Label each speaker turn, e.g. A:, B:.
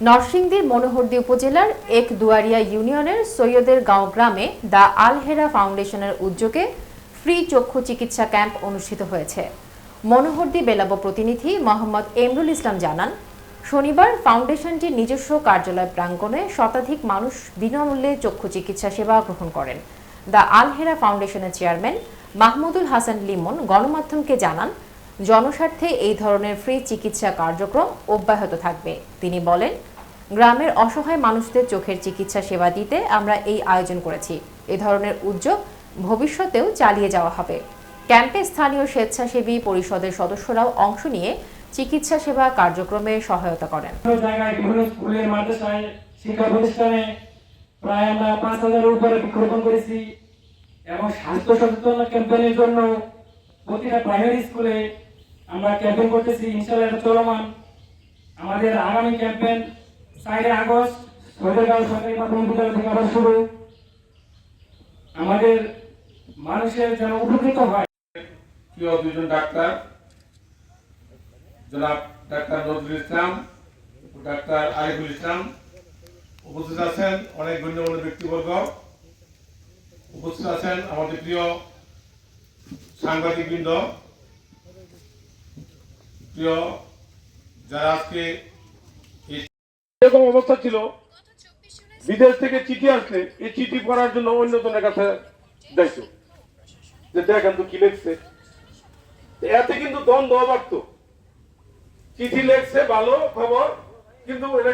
A: নরসিংদীর মনোহরদী উপজেলার এক দুয়ারিয়া ইউনিয়নের সৈয়দের গাঁও গ্রামে দ্য আলহেরা ফাউন্ডেশনের উদ্যোগে ফ্রি চক্ষু চিকিৎসা ক্যাম্প অনুষ্ঠিত হয়েছে। মনোহরদী বেলাব প্রতিনিধি মোহাম্মদ এমরুল ইসলাম জানান, শনিবার ফাউন্ডেশনটির নিজস্ব কার্যালয় প্রাঙ্গণে শতাধিক মানুষ বিনামূল্যে চক্ষু চিকিৎসা সেবা গ্রহণ করেন। দ্য আলহেরা ফাউন্ডেশনের চেয়ারম্যান মাহমুদুল হাসান লিমন গণমাধ্যমকে জানান জনস্বার্থে এই ধরনের ফ্রি চিকিৎসা কার্যক্রম অব্যাহত থাকবে। তিনি বলেন, গ্রামের অসহায় মানুষদের চোখের চিকিৎসা সেবা দিতে আমরা এই আয়োজন করেছি। এ ধরনের উদ্যোগ ভবিষ্যতেও চালিয়ে যাওয়া হবে। ক্যাম্পে স্থানীয় স্বেচ্ছাসেবী পরিষদের সদস্যরাও অংশ নিয়ে চিকিৎসা সেবা কার্যক্রমে সহায়তা করেন।
B: প্রায় আমরা পাঁচ হাজারের উপরে বৃক্ষরোপণ করেছি এবং স্বাস্থ্য সচেতন ক্যাম্পেইনের জন্য প্রতিটা প্রাইমারি স্কুলে আমরা ক্যাম্পেইন করতেছি, ইনশাল্লাহ এটা চলমান। আমাদের আগামী ক্যাম্পেইন চারই আগস্ট সৈয়দগাঁও সরকারি প্রাথমিক বিদ্যালয় থেকে আবার শুরু। আমাদের মানুষের যেন উপকৃত হয়।
C: প্রিয় দুজন ডাক্তার, জনাব ডাক্তার নজরুল ইসলাম, ডাক্তার আরিফুল ইসলাম, উপস্থিত আছেন অনেক গণ্যমান্য ব্যক্তিবর্গ। উপস্থিত আছেন আমাদের প্রিয় সাংবাদিকবৃন্দ। প্রিয় যারা আজকে
D: এরকম অবস্থা ছিল বিদেশ থেকে চিঠি আসলে এই চিঠি পড়ার জন্য অন্যজনের কাছে যাইতো। যে দেখেন তো কি লিখছে। এতে কিন্তু দ্বন্দ্ব বাড়তো চিঠি লেখছে ভালো খবর কিন্তু